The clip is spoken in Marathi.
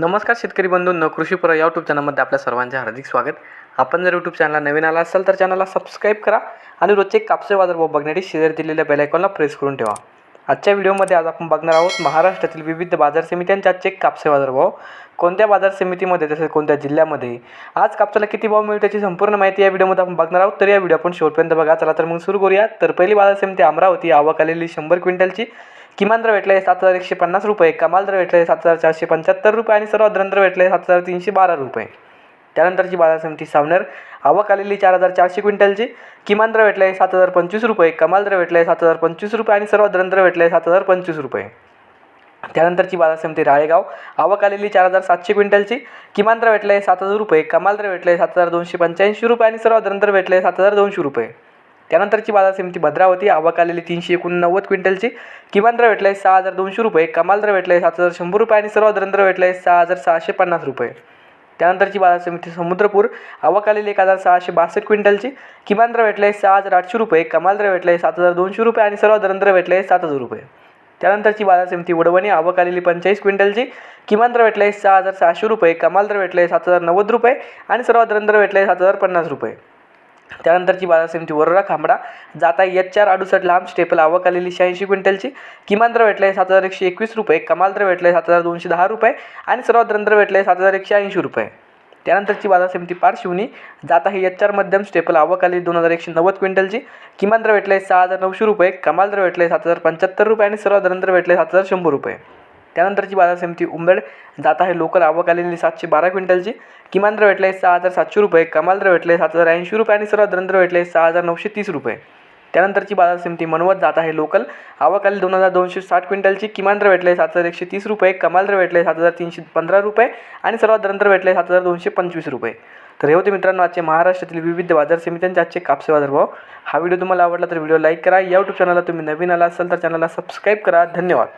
नमस्कार शेतकरी बंधूंनो कृषीपुरा या यूट्यूब चॅनलमध्ये आपल्या सर्वांचे हार्दिक स्वागत. आपण जर यूट्यूब चॅनलला नवीन आला असाल तर चॅनलला सबस्क्राईब करा आणि रोजचे कापसे बाजारभाव बघण्यासाठी शेअर दिलेल्या बेल आयकॉनला प्रेस करून ठेवा. आजच्या व्हिडिओमध्ये आज आपण बघणार आहोत महाराष्ट्रातील विविध बाजार समित्यांच्या आजचे कापसे बाजारभाव कोणत्या बाजार समितीमध्ये तसेच कोणत्या जिल्ह्यामध्ये? आज कापसाला किती भाव मिळतो याची संपूर्ण माहिती या व्हिडिओमध्ये आपण बघणार आहोत. तर या व्हिडिओ आपण शेवटपर्यंत बघा. चला तर मग सुरू करूया तर पहिली बाजार समिती अमरावती. आवक आलेली शंभर क्विंटलची. किमान दर भेटले सात हजार एकशे पन्नास रुपये. कमाल दर भेटले सात हजार चारशे पंच्याहत्तर रुपये. आणि सर्वात दर भेटले सात हजार तीनशे बारा रुपये. त्यानंतरची बाजार समिती सावनेर आवक आलेली चार हजार चारशे क्विंटलची. किमान दर आहे सात हजार पंचवीस रुपये. कमाल दर आहे सात हजार पंचवीस रुपये आणि सर्वात दर भेटले सात हजार पंचवीस रुपये. त्यानंतरची बाजार समिती राळेगाव. आवक आलेली चार हजार सातशे क्विंटलची. किमान दर आहे सात हजार रुपये. कमाल दर भेटले सात हजार दोनशे पंच्याऐंशी रुपये आणि सर्वात दर भेटले सात हजार दोनशे रुपये. त्यानंतरची बाजार समिती भद्रावती. आवक आलेली तीनशे एकोणनव्वद क्विंटलची. किमान दर आहे सहा हजार दोनशे रुपये. कमाल दर भेटले सात हजार शंभर रुपये आणि सर्वात दर भेटले सहा हजार सहाशे पन्नास रुपये. त्यानंतरची बाजार समिती समुद्रपूर. आवक आलेली एक हजार सहाशे बासष्ट क्विंटलची. किमान दर आहे सहा हजार आठशे रुपये. कमाल दर आहे सात हजार दोनशे रुपये आणि सर्वात दर भेटले सात हजार रुपये. त्यानंतरची बाजार समिती वडवणी आवक आलेली पंचेचाळीस क्विंटलची. किमान दर आहे सहा हजार सहाशे रुपये. कमाल दर आहे सात हजार नव्वद रुपये आणि सर्वात भेटलं आहे सात हजार पन्नास रुपये. त्यानंतरची बाजार समिती वरोरा खांबडा. जाता एच चार अडुसठ लांब स्टेपल आवक आलेली शहाऐंशी क्विंटलची. किमान दर भेटले सात हजार एकशे एकवीस रुपये. कमाल दर भेटले सात हजार दोनशे दहा रुपये. आणि सर्वात दर आहे सात हजार एकशे ऐंशी रुपये. त्यानंतरची बाजार समिती पार्श्वनी जाता ही एच चार मध्यम स्टेपल आवक आली दोन हजार एकशे नव्वद क्विंटलची. किमान दर भेटले सहा हजार नऊशे रुपये. कमाल दर भेटले सात हजार पंच्याहत्तर रुपये. आणि सर्वात दर भेटले सात हजार शंभर रुपये. त्यानंतरची बाजार समिती उंबेड. जात आहे लोकल आवक आलेली सातशे बारा क्विंटलची. किमान दर भेटले सहा हजार सातशे रुपये कमाल दर भेटले सात हजार ऐंशी रुपये आणि सर्वात दर भेटले सहा हजार नऊशे तीस रुपये. त्यानंतरची बाजार समिती मनवत जात आहे लोकल. आवक आली दोन हजार दोनशे साठ क्विंटलची. किमान दर भेटले सात हजार एकशे तीस रुपये कमाल दर भेटले सात हजार तीनशे पंधरा रुपये आणि सर्वात दर भेटले सात हजार दोनशे पंचवीस रुपये. तर हे होते मित्रांनो आजचे महाराष्ट्रातील विविध बाजार समित्यांचे आजचे कापसे बाजारभाव हा व्हिडिओ तुम्हाला आवडला तर व्हिडिओ लाईक करा. या यूट्यूब चॅनलला तुम्ही नवीन आला असाल तर चॅनलला सबस्क्राईब करा. धन्यवाद.